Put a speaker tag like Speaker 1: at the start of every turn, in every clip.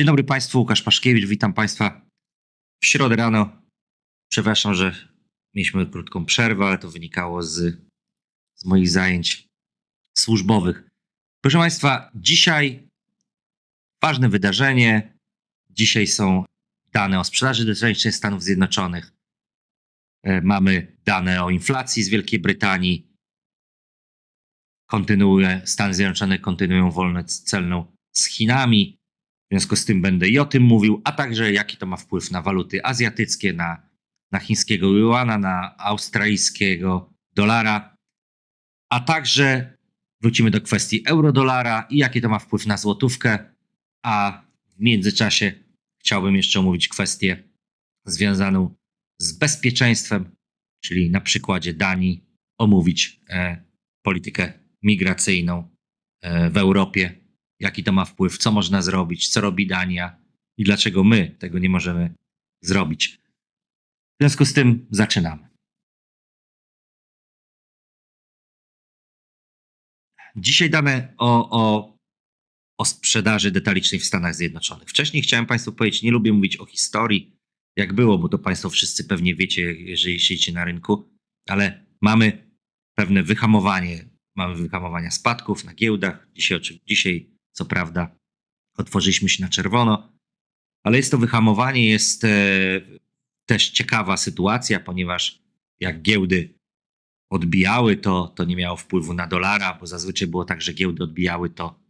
Speaker 1: Dzień dobry Państwu, Łukasz Paszkiewicz, witam Państwa w środę rano. Przepraszam, że mieliśmy krótką przerwę, ale to wynikało z, z moich zajęć służbowych. Proszę Państwa, dzisiaj ważne wydarzenie. Dzisiaj są dane o sprzedaży detalicznej Stanów Zjednoczonych. E, Mamy dane o inflacji z Wielkiej Brytanii. Kontynuuje, Stany Zjednoczone kontynuują wolnę celną z Chinami. W związku z tym będę i o tym mówił, a także jaki to ma wpływ na waluty azjatyckie, na, na chińskiego yuana, na australijskiego dolara, a także wrócimy do kwestii euro-dolara i jaki to ma wpływ na złotówkę, a w międzyczasie chciałbym jeszcze omówić kwestię związaną z bezpieczeństwem, czyli na przykładzie Danii omówić e, politykę migracyjną e, w Europie, jaki to ma wpływ, co można zrobić, co robi Dania i dlaczego my tego nie możemy zrobić. W związku z tym zaczynamy. Dzisiaj dane o, o, o sprzedaży detalicznej w Stanach Zjednoczonych. Wcześniej chciałem Państwu powiedzieć, nie lubię mówić o historii, jak było, bo to Państwo wszyscy pewnie wiecie, jeżeli siedzicie na rynku, ale mamy pewne wyhamowanie, mamy wyhamowania spadków na giełdach. Dzisiaj, dzisiaj co prawda, otworzyliśmy się na czerwono, ale jest to wyhamowanie, jest e, też ciekawa sytuacja, ponieważ jak giełdy odbijały, to, to nie miało wpływu na dolara, bo zazwyczaj było tak, że giełdy odbijały, to,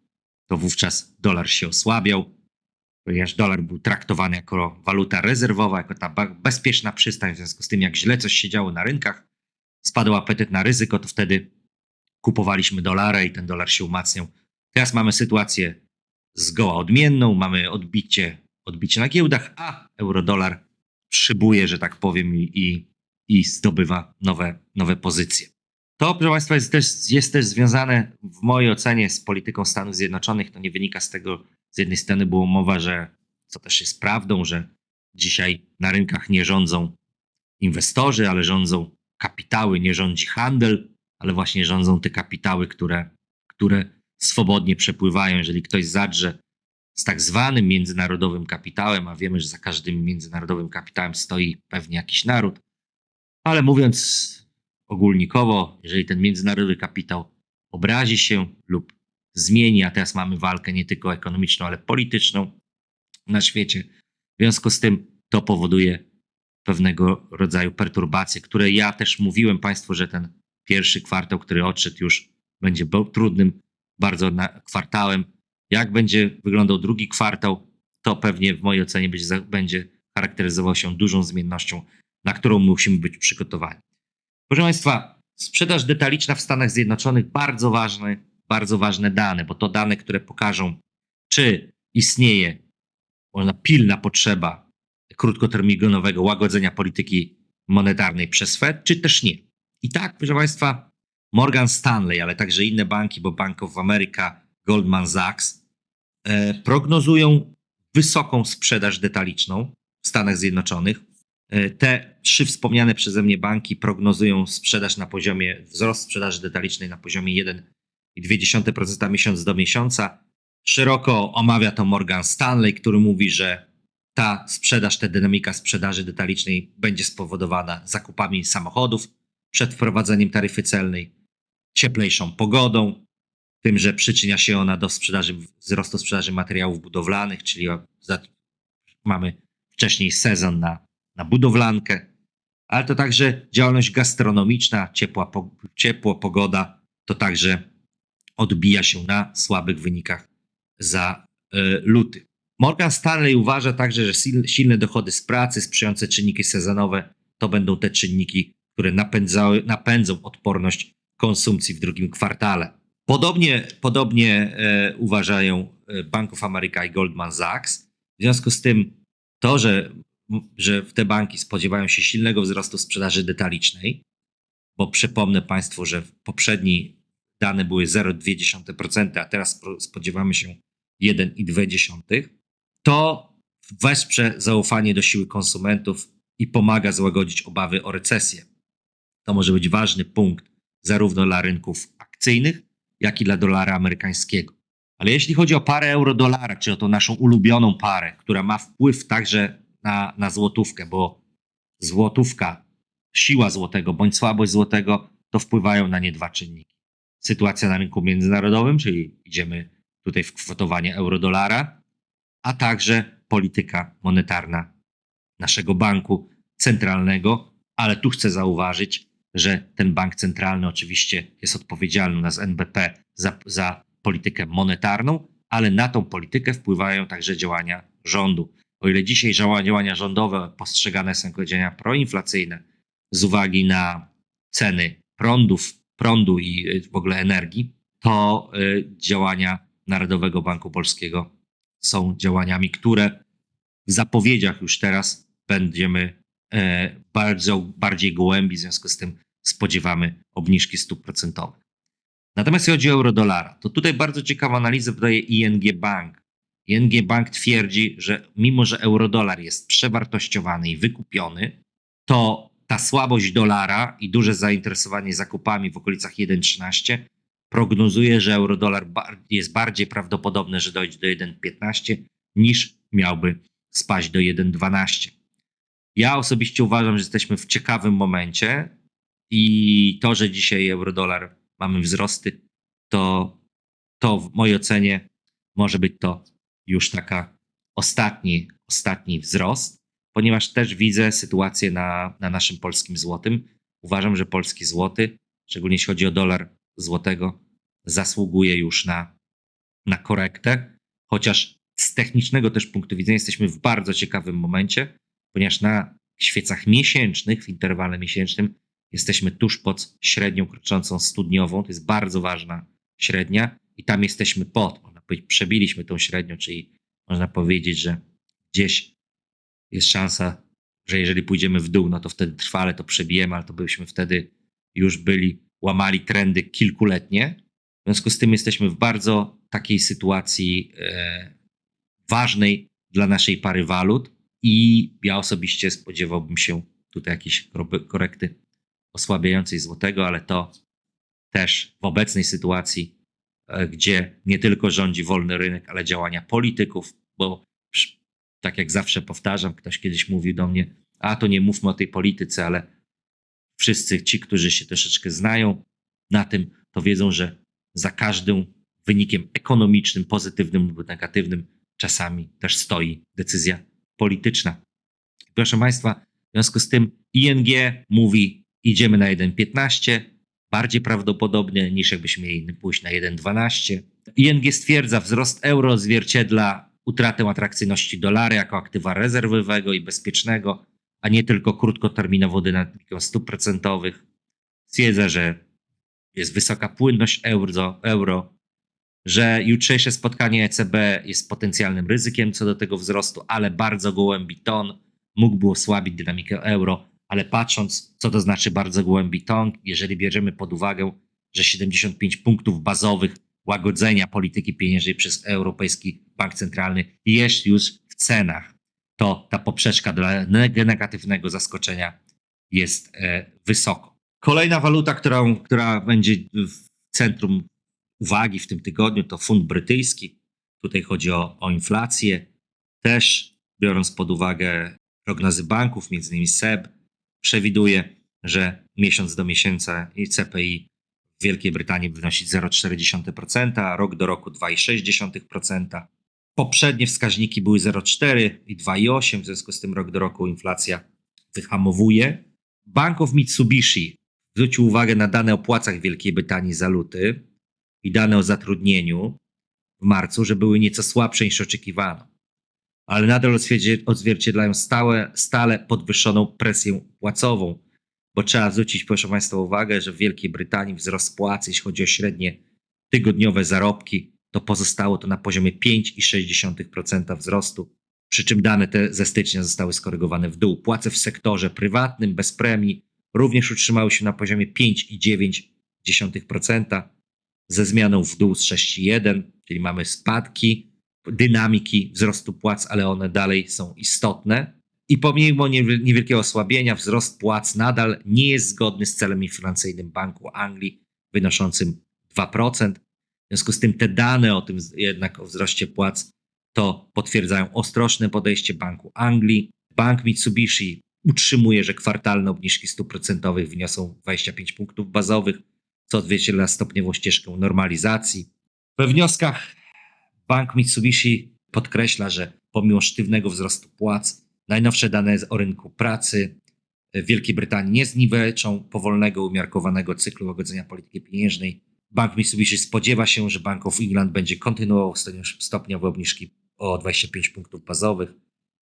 Speaker 1: to wówczas dolar się osłabiał, ponieważ dolar był traktowany jako waluta rezerwowa, jako ta bezpieczna przystań. W związku z tym, jak źle coś się działo na rynkach, spadł apetyt na ryzyko, to wtedy kupowaliśmy dolara i ten dolar się umacniał. Teraz mamy sytuację zgoła odmienną, mamy odbicie, odbicie na giełdach, a euro-dolar szybuje, że tak powiem, i, i, zdobywa nowe, nowe pozycje. To, proszę Państwa, jest też, jest też związane w mojej ocenie z polityką Stanów Zjednoczonych. To nie wynika z tego, z jednej strony było mowa, że co też jest prawdą, że dzisiaj na rynkach nie rządzą inwestorzy, ale rządzą kapitały, nie rządzi handel, ale właśnie rządzą te kapitały, które, które swobodnie przepływają. Jeżeli ktoś zadrze z tak zwanym międzynarodowym kapitałem, a wiemy, że za każdym międzynarodowym kapitałem stoi pewnie jakiś naród, ale mówiąc ogólnikowo, jeżeli ten międzynarodowy kapitał obrazi się lub zmieni, a teraz mamy walkę nie tylko ekonomiczną, ale polityczną na świecie, w związku z tym to powoduje pewnego rodzaju perturbacje, które ja też mówiłem Państwu, że ten pierwszy kwartał, który odszedł już będzie trudnym bardzo kwartałem. Jak będzie wyglądał drugi kwartał, to pewnie w mojej ocenie będzie, będzie charakteryzował się dużą zmiennością, na którą musimy być przygotowani. Proszę Państwa, sprzedaż detaliczna w Stanach Zjednoczonych bardzo ważne, bardzo ważne dane, bo to dane, które pokażą, czy istnieje można pilna potrzeba krótkoterminowego łagodzenia polityki monetarnej przez Fed, czy też nie. I tak, proszę Państwa, Morgan Stanley, ale także inne banki, bo Bank of America, Goldman Sachs, e, prognozują wysoką sprzedaż detaliczną w Stanach Zjednoczonych. E, te trzy wspomniane przeze mnie banki prognozują sprzedaż na poziomie, wzrost sprzedaży detalicznej na poziomie 1,2% miesiąc do miesiąca. Szeroko omawia to Morgan Stanley, który mówi, że ta sprzedaż, ta dynamika sprzedaży detalicznej będzie spowodowana zakupami samochodów przed wprowadzeniem taryfy celnej, cieplejszą pogodą, tym, że przyczynia się ona do sprzedaży, wzrostu sprzedaży materiałów budowlanych, czyli mamy wcześniej sezon na, na budowlankę, ale to także działalność gastronomiczna, ciepła, ciepło, pogoda, to także odbija się na słabych wynikach za y, luty. Morgan Stanley uważa także, że silne dochody z pracy, sprzyjające czynniki sezonowe, to będą te czynniki, które napędzą odporność konsumpcji w drugim kwartale. Podobnie, podobnie e, uważają e, Bank of America i Goldman Sachs. W związku z tym to, że, że te banki spodziewają się silnego wzrostu sprzedaży detalicznej, bo przypomnę Państwu, że poprzedni dane były 0,2%, a teraz spodziewamy się 1,2%, to wesprze zaufanie do siły konsumentów i pomaga złagodzić obawy o recesję. To może być ważny punkt zarówno dla rynków akcyjnych, jak i dla dolara amerykańskiego. Ale jeśli chodzi o parę euro-dolara, czyli o tą naszą ulubioną parę, która ma wpływ także na, na złotówkę, bo złotówka, siła złotego bądź słabość złotego, to wpływają na nie dwa czynniki. Sytuacja na rynku międzynarodowym, czyli idziemy tutaj w kwotowanie euro-dolara, a także polityka monetarna naszego banku centralnego, ale tu chcę zauważyć, że ten bank centralny oczywiście jest odpowiedzialny nas NBP za, za politykę monetarną, ale na tą politykę wpływają także działania rządu. O ile dzisiaj działania rządowe postrzegane są jako działania proinflacyjne z uwagi na ceny prądów, prądu i y, w ogóle energii, to y, działania Narodowego Banku Polskiego są działaniami, które w zapowiedziach już teraz będziemy bardzo, bardziej gołębi, w związku z tym spodziewamy obniżki stóp procentowych. Natomiast jeśli chodzi o euro-dolara, to tutaj bardzo ciekawą analizę podaje ING Bank. ING Bank twierdzi, że mimo, że euro-dolar jest przewartościowany i wykupiony, to ta słabość dolara i duże zainteresowanie zakupami w okolicach 1,13 prognozuje, że euro-dolar jest bardziej prawdopodobne, że dojdzie do 1,15 niż miałby spaść do 1,12. Ja osobiście uważam, że jesteśmy w ciekawym momencie i to, że dzisiaj euro-dolar mamy wzrosty, to, to w mojej ocenie może być to już taka ostatni, ostatni wzrost, ponieważ też widzę sytuację na, na naszym polskim złotym. Uważam, że polski złoty, szczególnie jeśli chodzi o dolar złotego, zasługuje już na, na korektę, chociaż z technicznego też punktu widzenia jesteśmy w bardzo ciekawym momencie, ponieważ na świecach miesięcznych, w interwale miesięcznym, jesteśmy tuż pod średnią kroczącą studniową. To jest bardzo ważna średnia i tam jesteśmy pod. Można powiedzieć, przebiliśmy tą średnią, czyli można powiedzieć, że gdzieś jest szansa, że jeżeli pójdziemy w dół, no to wtedy trwale to przebijemy, ale to byśmy wtedy już byli, łamali trendy kilkuletnie. W związku z tym jesteśmy w bardzo takiej sytuacji e, ważnej dla naszej pary walut i ja osobiście spodziewałbym się tutaj jakiejś korekty osłabiającej złotego, ale to też w obecnej sytuacji, e, gdzie nie tylko rządzi wolny rynek, ale działania polityków, bo tak jak zawsze powtarzam, ktoś kiedyś mówił do mnie, a to nie mówmy o tej polityce, ale wszyscy ci, którzy się troszeczkę znają na tym, to wiedzą, że za każdym wynikiem ekonomicznym, pozytywnym lub negatywnym, czasami też stoi decyzja polityczna. Proszę Państwa, w związku z tym ING mówi, idziemy na 1,15, bardziej prawdopodobnie niż jakbyśmy mieli pójść na 1,12. ING stwierdza, wzrost euro odzwierciedla utratę atrakcyjności dolara jako aktywa rezerwowego i bezpiecznego, a nie tylko krótkoterminową dynamiką stóp procentowych. Stwierdza, że jest wysoka płynność euro, euro że jutrzejsze spotkanie ECB jest potencjalnym ryzykiem co do tego wzrostu, ale bardzo gołębi ton mógłby osłabić dynamikę euro, ale patrząc, co to znaczy bardzo gołębi ton, jeżeli bierzemy pod uwagę, że 75 punktów bazowych łagodzenia polityki pieniężnej przez Europejski Bank Centralny jest już w cenach, to ta poprzeczka dla negatywnego zaskoczenia jest e, wysoko. Kolejna waluta, którą, która będzie w centrum uwagi w tym tygodniu to fund brytyjski. Tutaj chodzi o, o inflację. Też biorąc pod uwagę prognozy banków, między innymi SEB, przewiduje, że miesiąc do miesiąca CPI w Wielkiej Brytanii wynosi 0,4%, a rok do roku 2,6%. Poprzednie wskaźniki były 0,4 i 2,8, w związku z tym rok do roku inflacja wyhamowuje. Bank of Mitsubishi zwrócił uwagę na dane o płacach Wielkiej Brytanii za luty i dane o zatrudnieniu w marcu, że były nieco słabsze niż oczekiwano, ale nadal odzwierciedlają stałe, stale podwyższoną presję płacową, bo trzeba zwrócić, proszę Państwa, uwagę, że w Wielkiej Brytanii wzrost płac, jeśli chodzi o średnie tygodniowe zarobki, to pozostało to na poziomie 5,6% wzrostu, przy czym dane te ze stycznia zostały skorygowane w dół. Płace w sektorze prywatnym bez premii również utrzymały się na poziomie 5,9%, ze zmianą w dół z 6,1, czyli mamy spadki dynamiki wzrostu płac, ale one dalej są istotne. I pomimo niewielkiego osłabienia, wzrost płac nadal nie jest zgodny z celem inflacyjnym Banku Anglii wynoszącym 2%. związku z tym te dane o tym jednak o wzroście płac to potwierdzają ostrożne podejście Banku Anglii. Bank Mitsubishi utrzymuje, że kwartalne obniżki stóp procentowych wyniosą 25 punktów bazowych, co odzwierciedla stopniową ścieżkę normalizacji. We wnioskach Bank Mitsubishi podkreśla, że pomimo sztywnego wzrostu płac, najnowsze dane o rynku pracy w Wielkiej Brytanii nie zniweczą powolnego, umiarkowanego cyklu łagodzenia polityki pieniężnej. Bank Mitsubishi spodziewa się, że Bank of England będzie kontynuował stopniowe- obniżki o 25 punktów bazowych,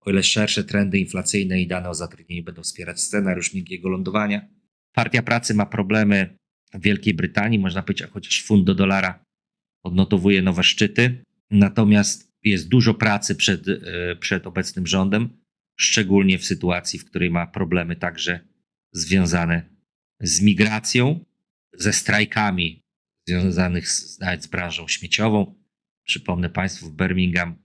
Speaker 1: o ile szersze trendy inflacyjne i dane o zatrudnieniu będą wspierać scenariusz miękkiego lądowania. Partia Pracy ma problemy Wielkiej Brytanii, można powiedzieć, chociaż fund do dolara odnotowuje nowe szczyty. Natomiast jest dużo pracy przed, e, przed obecnym rządem, szczególnie w sytuacji, w której ma problemy także związane z migracją, ze strajkami związanych z, nawet z branżą śmieciową. Przypomnę Państwu, w Birmingham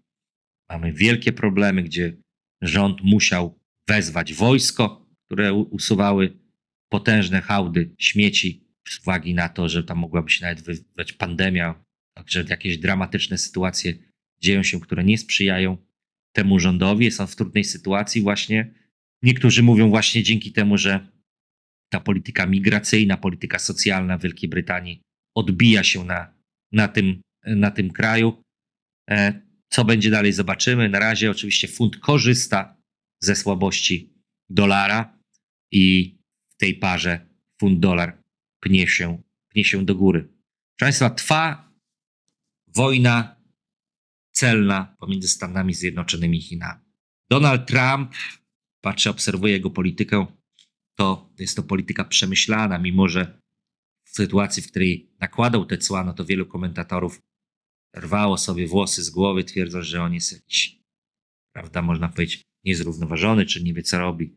Speaker 1: mamy wielkie problemy, gdzie rząd musiał wezwać wojsko, które usuwały potężne hałdy śmieci z uwagi na to, że tam mogłaby się nawet wywołać pandemia, także jakieś dramatyczne sytuacje dzieją się, które nie sprzyjają temu rządowi. Są w trudnej sytuacji właśnie. Niektórzy mówią właśnie dzięki temu, że ta polityka migracyjna, polityka socjalna Wielkiej Brytanii odbija się na, na, tym, na tym kraju. E, Co będzie dalej, zobaczymy. Na razie oczywiście funt korzysta ze słabości dolara i w tej parze funt-dolar pnie się, pnie się do góry. Proszę Państwa, trwa wojna celna pomiędzy Stanami Zjednoczonymi i Chinami. Donald Trump, patrzę, obserwuję jego politykę, to jest to polityka przemyślana, mimo że w sytuacji, w której nakładał te cła, no to wielu komentatorów rwało sobie włosy z głowy, twierdząc, że on jest jakiś, prawda, można powiedzieć, niezrównoważony, czy nie wie, co robi.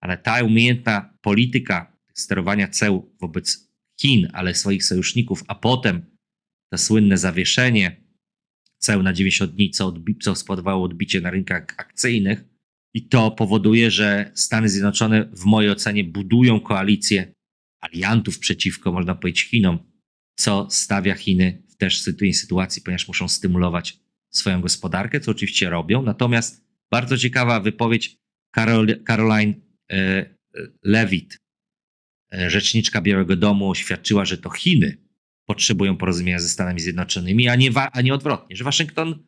Speaker 1: Ale ta umiejętna polityka sterowania ceł wobec Chin, ale swoich sojuszników, a potem to słynne zawieszenie ceł na 90 dni, co, odbi- co spowodowało odbicie na rynkach akcyjnych. I to powoduje, że Stany Zjednoczone, w mojej ocenie, budują koalicję aliantów przeciwko, można powiedzieć, Chinom, co stawia Chiny w też tej sytuacji, ponieważ muszą stymulować swoją gospodarkę, co oczywiście robią. Natomiast bardzo ciekawa wypowiedź Caroline e, e, rzeczniczka Białego Domu, oświadczyła, że to Chiny potrzebują porozumienia ze Stanami Zjednoczonymi, a nie, a nie odwrotnie, że Waszyngton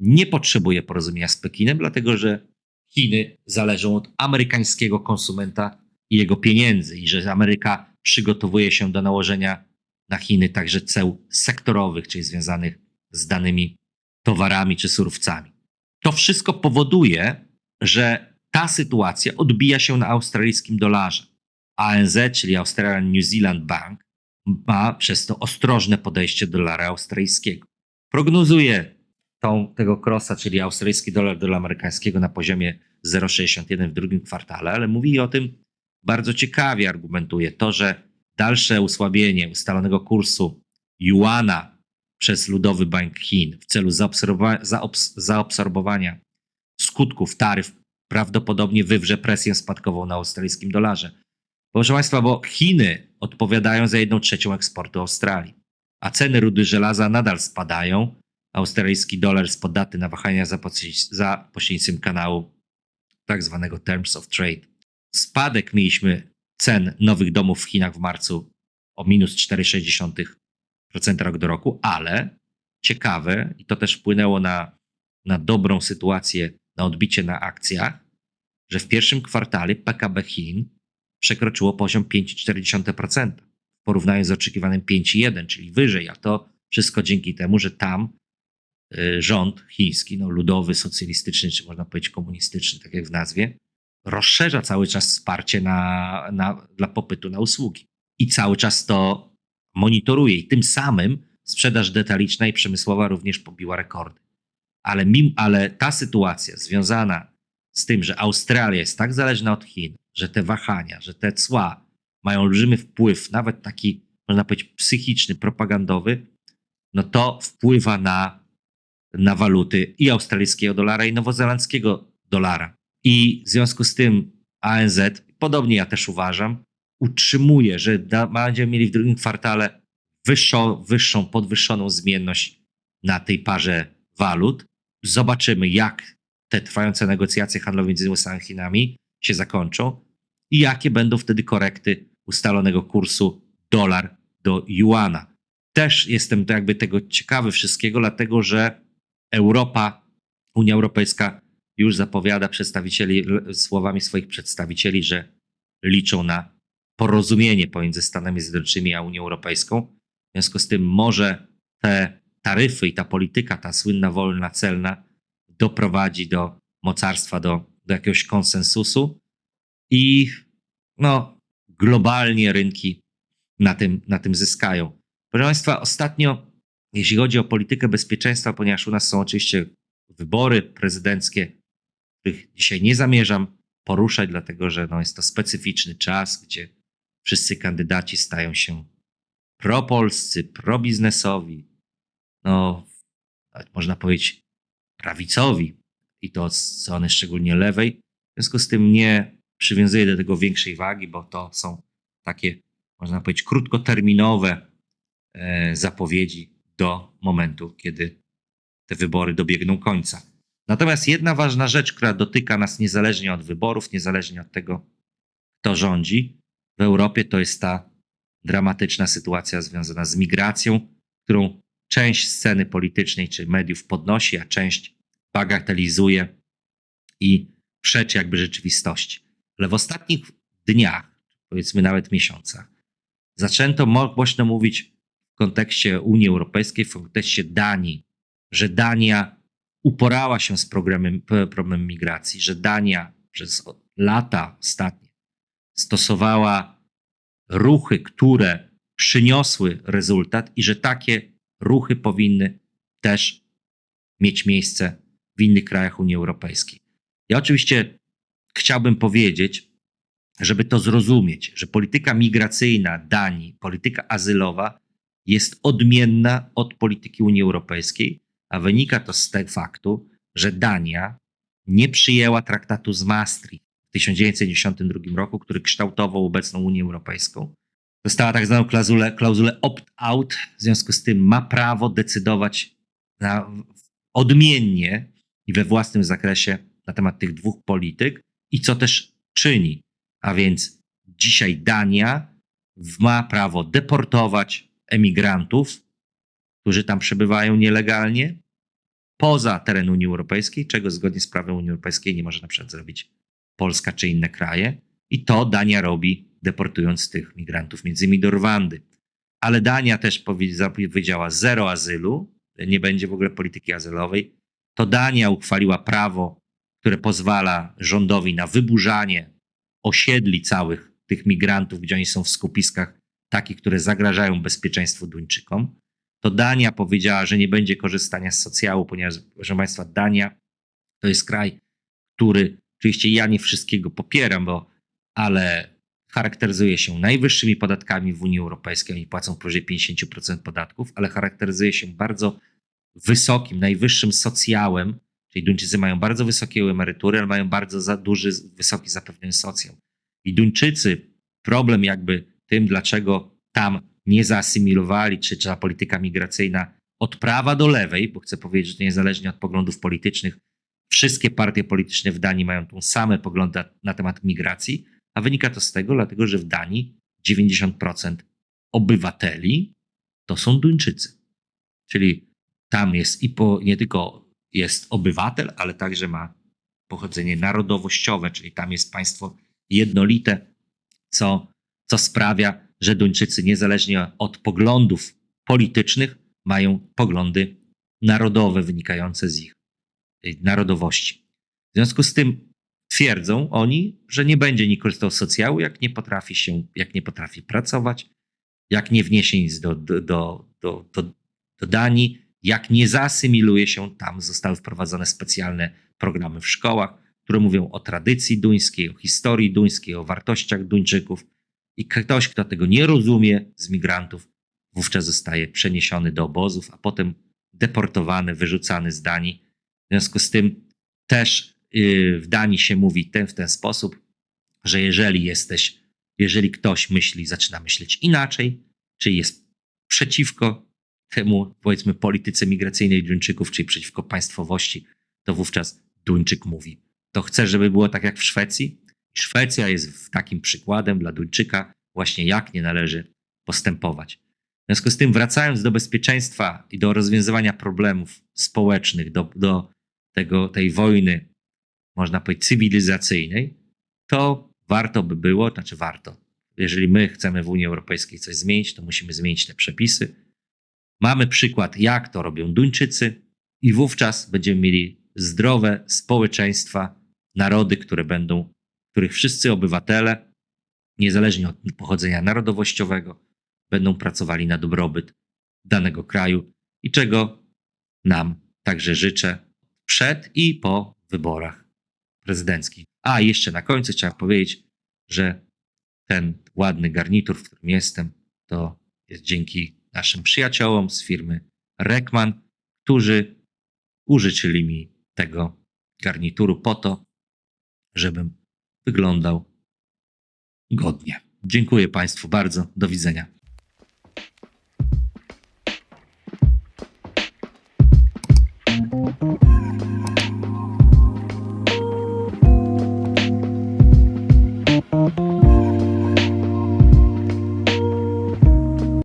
Speaker 1: nie potrzebuje porozumienia z Pekinem, dlatego że Chiny zależą od amerykańskiego konsumenta i jego pieniędzy, i że Ameryka przygotowuje się do nałożenia na Chiny także ceł sektorowych, czyli związanych z danymi towarami czy surowcami. To wszystko powoduje, że ta sytuacja odbija się na australijskim dolarze. ANZ, czyli Australian New Zealand Bank, ma przez to ostrożne podejście do dolara australijskiego. Prognozuje tą, tego krosa, czyli australijski dolar do amerykańskiego na poziomie 0,61 w drugim kwartale, ale mówi o tym bardzo ciekawie, argumentuje to, że dalsze usłabienie ustalonego kursu juana przez Ludowy Bank Chin w celu zaobserwowa- zaobs- zaabsorbowania skutków taryf prawdopodobnie wywrze presję spadkową na australijskim dolarze. Proszę Państwa, bo Chiny odpowiadają za jedną trzecią eksportu Australii, a ceny rudy żelaza nadal spadają. Australijski dolar jest podatny na wahania za, pośrednic- za pośrednictwem kanału tak zwanego Terms of Trade. Spadek mieliśmy cen nowych domów w Chinach w marcu o minus 4,6% rok do roku, ale ciekawe, i to też wpłynęło na, na dobrą sytuację, na odbicie na akcjach, że w pierwszym kwartale PKB Chin przekroczyło poziom 5,4% w porównaniu z oczekiwanym 5,1%, czyli wyżej, a to wszystko dzięki temu, że tam y, rząd chiński, no ludowy, socjalistyczny, czy można powiedzieć komunistyczny, tak jak w nazwie, rozszerza cały czas wsparcie na, na, dla popytu na usługi. I cały czas to monitoruje. I tym samym sprzedaż detaliczna i przemysłowa również pobiła rekordy. Ale, mim, ale ta sytuacja związana z tym, że Australia jest tak zależna od Chin, że te wahania, że te cła mają olbrzymi wpływ, nawet taki, można powiedzieć, psychiczny, propagandowy, no to wpływa na, na waluty i australijskiego dolara, i nowozelandzkiego dolara. I w związku z tym ANZ, podobnie ja też uważam, utrzymuje, że będziemy mieli w drugim kwartale wyższą, wyższą, podwyższoną zmienność na tej parze walut. Zobaczymy, jak te trwające negocjacje handlowe między USA i Chinami się zakończą i jakie będą wtedy korekty ustalonego kursu dolar do juana. Też jestem jakby tego ciekawy wszystkiego, dlatego że Europa, Unia Europejska już zapowiada przedstawicieli, słowami swoich przedstawicieli, że liczą na porozumienie pomiędzy Stanami Zjednoczonymi a Unią Europejską. W związku z tym może te taryfy i ta polityka, ta słynna wolna celna doprowadzi do mocarstwa, do, do jakiegoś konsensusu i no, globalnie rynki na tym, na tym zyskają. Proszę Państwa, ostatnio, jeśli chodzi o politykę bezpieczeństwa, ponieważ u nas są oczywiście wybory prezydenckie, których dzisiaj nie zamierzam poruszać, dlatego że no, jest to specyficzny czas, gdzie wszyscy kandydaci stają się propolscy, probiznesowi, no, można powiedzieć prawicowi i to od strony szczególnie lewej. W związku z tym nie przywiązuję do tego większej wagi, bo to są takie, można powiedzieć, krótkoterminowe e, zapowiedzi do momentu, kiedy te wybory dobiegną końca. Natomiast jedna ważna rzecz, która dotyka nas niezależnie od wyborów, niezależnie od tego, kto rządzi w Europie, to jest ta dramatyczna sytuacja związana z migracją, którą część sceny politycznej czy mediów podnosi, a część bagatelizuje i przeczy jakby rzeczywistości. Ale w ostatnich dniach, powiedzmy nawet miesiącach, zaczęto głośno mówić w kontekście Unii Europejskiej, w kontekście Danii, że Dania uporała się z problemem, problemem migracji, że Dania przez lata ostatnie stosowała ruchy, które przyniosły rezultat i że takie ruchy powinny też mieć miejsce w innych krajach Unii Europejskiej. Ja oczywiście chciałbym powiedzieć, żeby to zrozumieć, że polityka migracyjna Danii, polityka azylowa jest odmienna od polityki Unii Europejskiej, a wynika to z tego faktu, że Dania nie przyjęła traktatu z Maastricht w 1992 roku, który kształtował obecną Unię Europejską. Dostała tak zwaną klauzulę, klauzulę opt-out, w związku z tym ma prawo decydować na, odmiennie i we własnym zakresie na temat tych dwóch polityk i co też czyni. A więc dzisiaj Dania ma prawo deportować emigrantów, którzy tam przebywają nielegalnie, poza teren Unii Europejskiej, czego zgodnie z prawem Unii Europejskiej nie może na przykład zrobić Polska czy inne kraje. I to Dania robi, deportując tych migrantów między innymi do Rwandy. Ale Dania też powiedziała zero azylu, nie będzie w ogóle polityki azylowej. To Dania uchwaliła prawo, które pozwala rządowi na wyburzanie osiedli całych tych migrantów, gdzie oni są w skupiskach takich, które zagrażają bezpieczeństwu Duńczykom. To Dania powiedziała, że nie będzie korzystania z socjału, ponieważ, proszę Państwa, Dania to jest kraj, który, oczywiście ja nie wszystkiego popieram, bo, ale charakteryzuje się najwyższymi podatkami w Unii Europejskiej, oni płacą powyżej 50% podatków, ale charakteryzuje się bardzo wysokim, najwyższym socjałem, czyli Duńczycy mają bardzo wysokie emerytury, ale mają bardzo duży, wysoki zapewniony socjał. I Duńczycy, problem jakby tym, dlaczego tam nie zaasymilowali, czy ta polityka migracyjna od prawa do lewej, bo chcę powiedzieć, że niezależnie od poglądów politycznych, wszystkie partie polityczne w Danii mają tą same poglądy na temat migracji, a wynika to z tego, dlatego że w Danii 90% obywateli to są Duńczycy. Czyli tam jest i po, nie tylko jest obywatel, ale także ma pochodzenie narodowościowe, czyli tam jest państwo jednolite, co, co sprawia, że Duńczycy, niezależnie od poglądów politycznych, mają poglądy narodowe wynikające z ich narodowości. W związku z tym twierdzą oni, że nie będzie nikt korzystał z socjału, jak nie potrafi się, jak nie potrafi pracować, jak nie wniesie nic do, do, do, do, do Danii, jak nie zasymiluje się. Tam zostały wprowadzone specjalne programy w szkołach, które mówią o tradycji duńskiej, o historii duńskiej, o wartościach Duńczyków. I ktoś, kto tego nie rozumie z migrantów, wówczas zostaje przeniesiony do obozów, a potem deportowany, wyrzucany z Danii. W związku z tym też y, w Danii się mówi ten, w ten sposób, że jeżeli jesteś, jeżeli ktoś myśli, zaczyna myśleć inaczej, czy jest przeciwko temu, powiedzmy, polityce migracyjnej Duńczyków, czyli przeciwko państwowości, to wówczas Duńczyk mówi: To chcę, żeby było tak jak w Szwecji. Szwecja jest takim przykładem dla Duńczyka, właśnie jak nie należy postępować. W związku z tym, wracając do bezpieczeństwa i do rozwiązywania problemów społecznych, do, do tego, tej wojny, można powiedzieć, cywilizacyjnej, to warto by było, znaczy warto, jeżeli my chcemy w Unii Europejskiej coś zmienić, to musimy zmienić te przepisy. Mamy przykład, jak to robią Duńczycy, i wówczas będziemy mieli zdrowe społeczeństwa, narody, które będą, których wszyscy obywatele, niezależnie od pochodzenia narodowościowego, będą pracowali na dobrobyt danego kraju i czego nam także życzę przed i po wyborach prezydenckich. A jeszcze na końcu chciałem powiedzieć, że ten ładny garnitur, w którym jestem, to jest dzięki naszym przyjaciołom z firmy Rekman, którzy użyczyli mi tego garnituru po to, żebym wyglądał godnie. Dziękuję Państwu bardzo. Do widzenia.